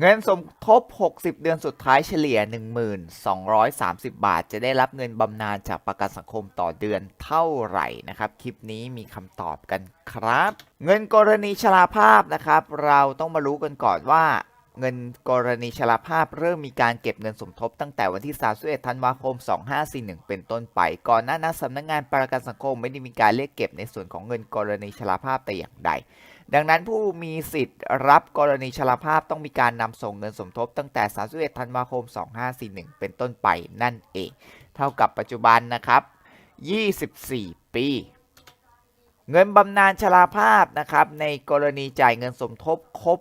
เงินสมทบ 60 เดือนสุดท้ายเฉลี่ย 1230 บาท จะได้รับเงินบำนาญจากประกันสังคมต่อเดือนเท่าไหร่นะครับ คลิปนี้มีคำตอบกันครับ เงินกรณีชราภาพนะครับ เราต้องมารู้กันก่อนว่า เงินกรณีชราภาพเริ่มมีการเก็บเงินสมทบตั้งแต่วันที่ 31 ธันวาคม 2541 เป็นต้นไป ก่อนหน้านั้นสำนักงานประกันสังคมไม่ได้มีการเรียกเก็บในส่วนของเงินกรณีชราภาพแต่อย่างใด ดังนั้นผู้มีสิทธิ์รับกรณีชราภาพต้องมีการนำส่งเงินสมทบตั้งแต่ 31 ธันวาคม 2541 เป็นต้นไปนั่นเอง เท่ากับปัจจุบันนะครับ 24 ปี เงินบำนาญชราภาพนะครับ ในกรณีจ่ายเงินสมทบครบ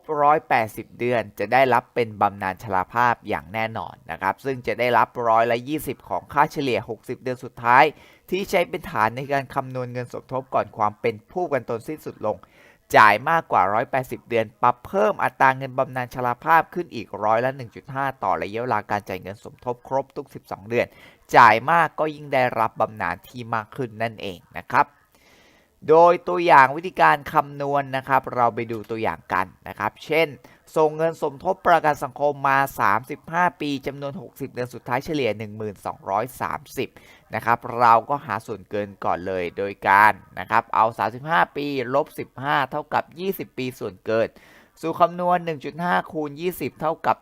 180 เดือน จะได้รับเป็นบำนาญชราภาพอย่างแน่นอนนะครับ ซึ่งจะได้รับร้อยละ 20 ของค่าเฉลี่ย 60 เดือนสุดท้าย ที่ใช้เป็นฐานในการคำนวณเงินสมทบก่อนความเป็นผู้กันตนสิ้นสุดลง จ่ายมากกว่า 180 เดือน ปรับเพิ่มอัตราเงินบำนาญชราภาพขึ้นอีกร้อยละ 1.5 ต่อระยะเวลาการจ่ายเงินสมทบครบทุก 12 เดือน จ่ายมากก็ยิ่งได้รับบำนาญที่มากขึ้นนั่นเองนะครับ โดยตัวอย่างวิธีการคำนวณนะครับ เราไปดูตัวอย่างกันนะครับ เช่น ส่งเงินสมทบประกันสังคมมา 35 ปีจำนวน 60 เดือนสุดท้ายเฉลี่ย 1230 นะครับ เราก็หาส่วนเกินก่อนเลยโดยการนะครับ เอา 35 ปีลบ15 เท่ากับ 20 ปีส่วนเกิน สู่คำนวณ 1.5 คูณ 20 เท่ากับ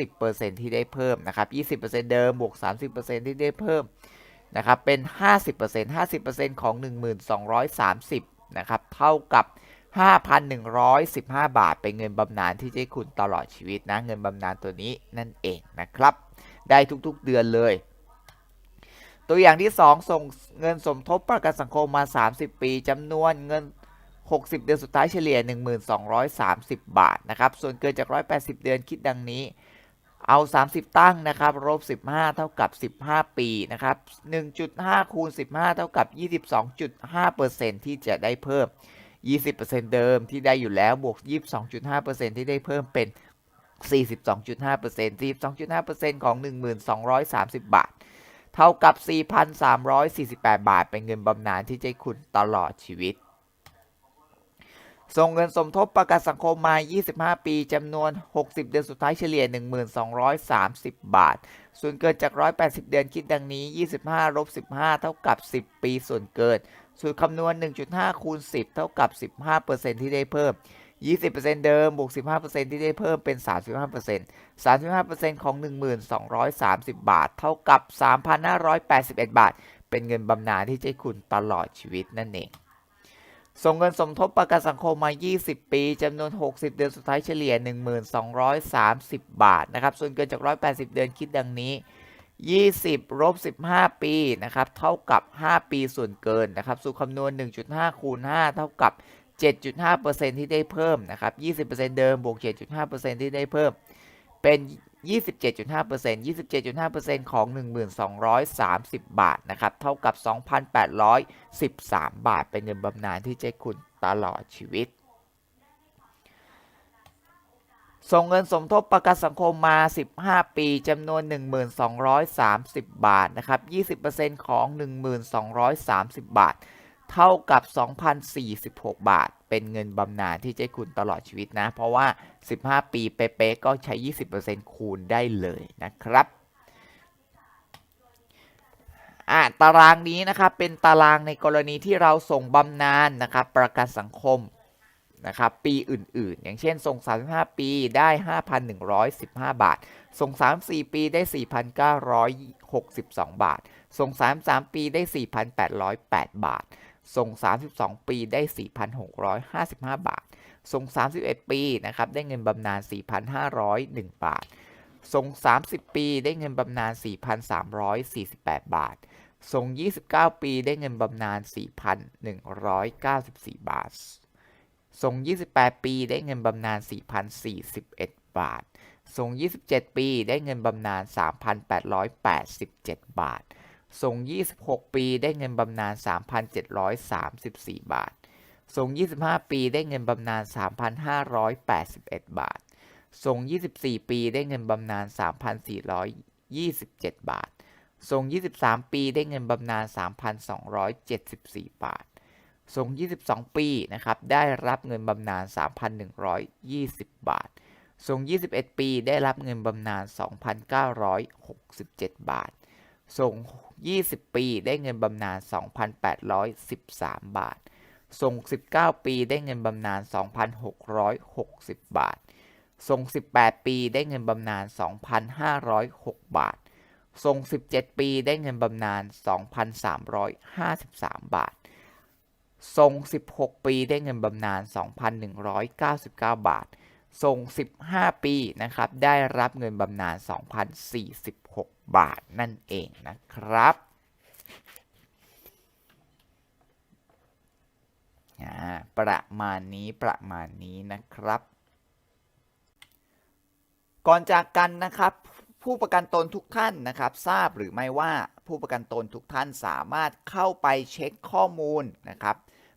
30%ที่ได้เพิ่มนะครับ 20%เดิมบวก 30%ที่ได้เพิ่มนะครับ เป็น 50% 50%ของ 1230 นะครับ เท่ากับ 5,115 บาท เป็นเงินบำนาญที่จะคุณตลอดชีวิตนะ เงินบำนาญตัวนี้นั่นเองนะครับ ได้ทุกๆเดือนเลย ตัวอย่างที่ 2 ส่งเงินสมทบประกันสังคมมา 30 ปีจำนวนเงิน 60 เดือนสุดท้ายเฉลี่ย 1230 บาทนะครับ ส่วนเกินจาก 180 เดือนคิดดังนี้ เอา 30 ตั้งนะครับลบ15 เท่ากับ 15 ปีนะครับ 1.5 คูณ 15 เท่ากับ 22.5%ที่จะได้เพิ่ม 20%เดิมที่ได้อยู่แล้วบวก 22.5%ที่ได้เพิ่มเป็น 42.5% 42.5%ของ 1230 บาท เท่ากับ 4,348 บาท เป็นเงินบำนาญที่จะให้คุณตลอดชีวิต ส่งเงินสมทบประกันสังคมมา 25 ปีจำนวน 60 เดือนสุดท้ายเฉลี่ย 1230 บาท ส่วนเกินจาก 180 เดือนคิดดังนี้ 25ลบ15 เท่ากับ 10 ปีส่วนเกิน สูตรคำนวณ 1.5 คูณ 10 เท่ากับ 15%ที่ได้เพิ่ม 20%เดิมบวก15%ที่ได้เพิ่มเป็น 35% 35%ของ 1230 บาท เท่ากับ 3,581 บาท เป็นเงินบำนาญที่จะคุณตลอดชีวิตนั่นเอง ส่งเงินสมทบประกันสังคมมา 20 ปีจำนวน 60 เดือนสุดท้ายเฉลี่ย 1230 บาทนะครับ ส่วนเกินจาก 180 เดือนคิดดังนี้ 20ลบ15 ปีนะครับ เท่ากับ 5 ปีส่วนเกินนะครับ สู่คำนวณ 1.5 คูณ 5 เท่ากับ 7.5%ที่ได้เพิ่มนะครับ 20%เดิมบวก 7.5%ที่ได้เพิ่ม เป็น 27.5% 27.5%ของ 1230 บาทนะครับ เท่ากับ 2,813 บาท เป็นเงินบำนาญที่เจะให้คุณตลอดชีวิต ส่งเงินสมทบประกันสังคมมา 15 ปีจำนวน 1230 บาทนะครับ 20%ของ 1230 บาท เท่ากับ 2,046 บาท เป็นเงินบำนาญที่จะคุณตลอดชีวิตนะ เพราะว่า 15 ปีเป๊ะๆก็ใช้ 20%คูณได้เลยนะครับอะตารางนี้นะครับเป็นตารางในกรณีที่เราส่งบำนาญนะครับ ประกันสังคมนะครับปีอื่นๆ อย่างเช่นส่ง 35 ปีได้ 5,115 บาท ส่ง 34 ปีได้ 4,962 บาท ส่ง 33 ปีได้ 4,808 บาท ส่ง 32 ปีได้ 4,655 บาท ส่ง 31 ปีนะครับได้เงินบำนาญ 4,501 บาท ส่ง 30 ปีได้เงินบำนาญ 4,348 บาท ส่ง 29 ปีได้เงินบำนาญ 4,194 บาท ส่ง 28 ปีได้เงินบำนาญ 4,041 บาท ส่ง 27 ปีได้เงินบำนาญ 3,887 บาท ส่ง 26 ปีได้เงินบำนาญ 3,734 บาท ส่ง 25 ปีได้เงินบำนาญ 3,581 บาท ส่ง 24 ปีได้เงินบำนาญ 3,427 บาท ส่ง 23 ปีได้เงินบำนาญ 3,274 บาท ส่ง 22 ปีนะครับ ได้รับเงินบำนาญ 3,120 บาททรง21 ปีได้รับเงินบำนาญ 2,967 บาททรง 20 ปีได้เงินบำนาญ 2,813 บาททรง19 ปีได้เงินบำนาญ 2,660 บาททรง18 ปีได้เงินบำนาญ 2,506 บาททรง17 ปีได้เงินบำนาญ 2,353 บาททรง16 ปีได้เงินบำนาญ 2,199 บาททรง15 ปีนะครับ ได้รับเงินบำนาญ 2,046 บาทนั่นเองนะครับประมาณนี้ประมาณนี้นะครับ ก่อนจากกันนะครับผู้ประกันตนทุกท่านนะครับ ทราบหรือไม่ว่าผู้ประกันตนทุกท่านสามารถเข้าไปเช็คข้อมูลนะครับ